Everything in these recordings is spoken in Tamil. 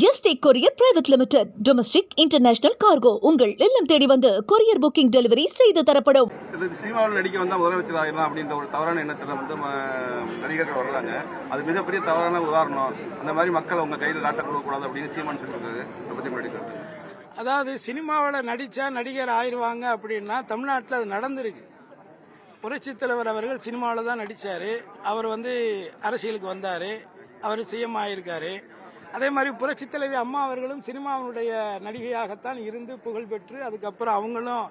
ST courier private limited. Domestic international cargo உங்கள் இல்லம் தேடி வந்து கொரியர் புக்கிங் டெலிவரி செய்து தரப்படும். இது சினிமாவில் நடிக்க வந்தால் முதலமைச்சர் ஆகிடலாம் அப்படின்ற ஒரு தவறான எண்ணத்தில் வந்து நடிகர்கள் வர்றாங்க. அது மிகப்பெரிய தவறான உதாரணம். அந்த மாதிரி மக்கள் உங்க கையில் காட்ட கொடுக்கக்கூடாது அப்படின்னு சீமான் சொல்லியிருக்காரு. அதை பற்றி முடிக்கிறது அதாவது சினிமாவில் நடித்தா நடிகர் ஆயிடுவாங்க அப்படின்னா தமிழ்நாட்டில் அது நடந்திருக்கு. புரட்சித் தலைவர் அவர்கள் சினிமாவில் தான் நடித்தார் அவர் வந்து அரசியலுக்கு வந்தார். அவர் சிஎம் ஆயிருக்காரு. அதே மாதிரி புரட்சித் தலைவி அம்மா அவர்களும் சினிமாவினுடைய நடிகையாகத்தான் இருந்து புகழ் பெற்று அதுக்கப்புறம் அவங்களும்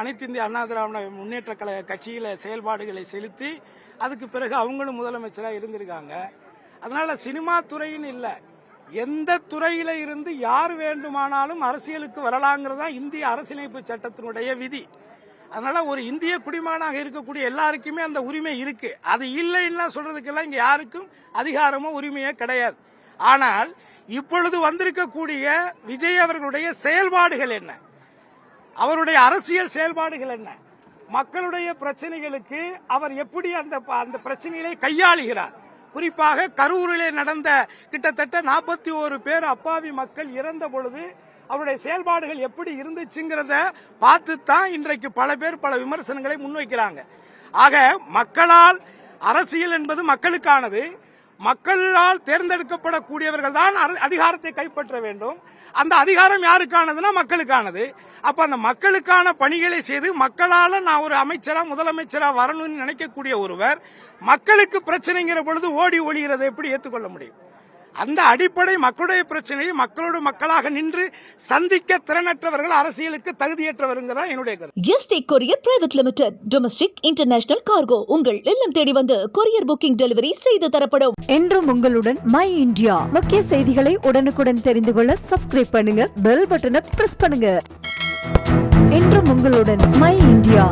அனைத்து இந்திய அண்ணா திராவிட முன்னேற்ற கழக கட்சியில செயல்பாடுகளை செலுத்தி அதுக்கு பிறகு அவங்களும் முதலமைச்சராக இருந்திருக்காங்க. அதனால சினிமா துறைன்னு இல்லை. எந்த துறையில இருந்து யார் வேண்டுமானாலும் அரசியலுக்கு வரலாங்கிறது தான் இந்திய அரசியலமைப்பு சட்டத்தினுடைய விதி. அதனால ஒரு இந்திய குடிமகனாக இருக்கக்கூடிய எல்லாருக்குமே அந்த உரிமை இருக்கு. அது இல்லைன்னா சொல்றதுக்கெல்லாம் இங்க யாருக்கும் அதிகாரமோ உரிமையோ கிடையாது. ஆனால் இப்பொழுது வந்திருக்கக்கூடிய விஜய் அவர்களுடைய செயல்பாடுகள் என்ன? அவருடைய அரசியல் செயல்பாடுகள் என்ன? மக்களுடைய பிரச்சனைகளுக்கு அவர் எப்படி அந்த அந்த பிரச்சனைகளை கையாளுகிறார்? குறிப்பாக கரூரிலே நடந்த கிட்டத்தட்ட நாற்பத்தி ஒரு பேர் அப்பாவி மக்கள் இறந்த பொழுது அவருடைய செயல்பாடுகள் எப்படி இருந்துச்சுங்கிறத பார்த்து தான் இன்றைக்கு பல பேர் பல விமர்சனங்களை முன்வைக்கிறாங்க. ஆக மக்களால் அரசியல் என்பது மக்களுக்கானது. மக்களால் தேர்ந்தெடுக்கப்படக்கூடியவர்கள் தான் அதிகாரத்தை கைப்பற்ற வேண்டும். அந்த அதிகாரம் யாருக்கானதுன்னா மக்களுக்கானது. அப்ப அந்த மக்களுக்கான பணிகளை செய்து மக்களால நான் ஒரு அமைச்சரா முதலமைச்சரா வரணும்னு நினைக்கக்கூடிய ஒருவர் மக்களுக்கு பிரச்சனைங்கிற பொழுது ஓடி ஒழிகிறதை எப்படி ஏற்றுக்கொள்ள முடியும்? அந்த அடிப்படை மக்களுடைய பிரச்சனையை மக்களோடு மக்களாக நின்று சந்திக்க திறனற்றவர்கள் அரசியலுக்கு தகுதியற்றவருங்கிறதா என்னுடைய கருத்து. ST courier private limited domestic international cargo உங்கள் இல்லம் தேடி வந்து கொரியர் புக்கிங் டெலிவரி செய்து தரப்படும். என்றும் உங்களுடன் மை இந்தியா முக்கிய செய்திகளை உடனுக்குடன் தெரிந்து கொள்ள சப்ஸ்கிரைப் பண்ணுங்க. பெல் பட்டனை பிரஸ் பண்ணுங்க. என்றும் உங்களுடன் மை இந்தியா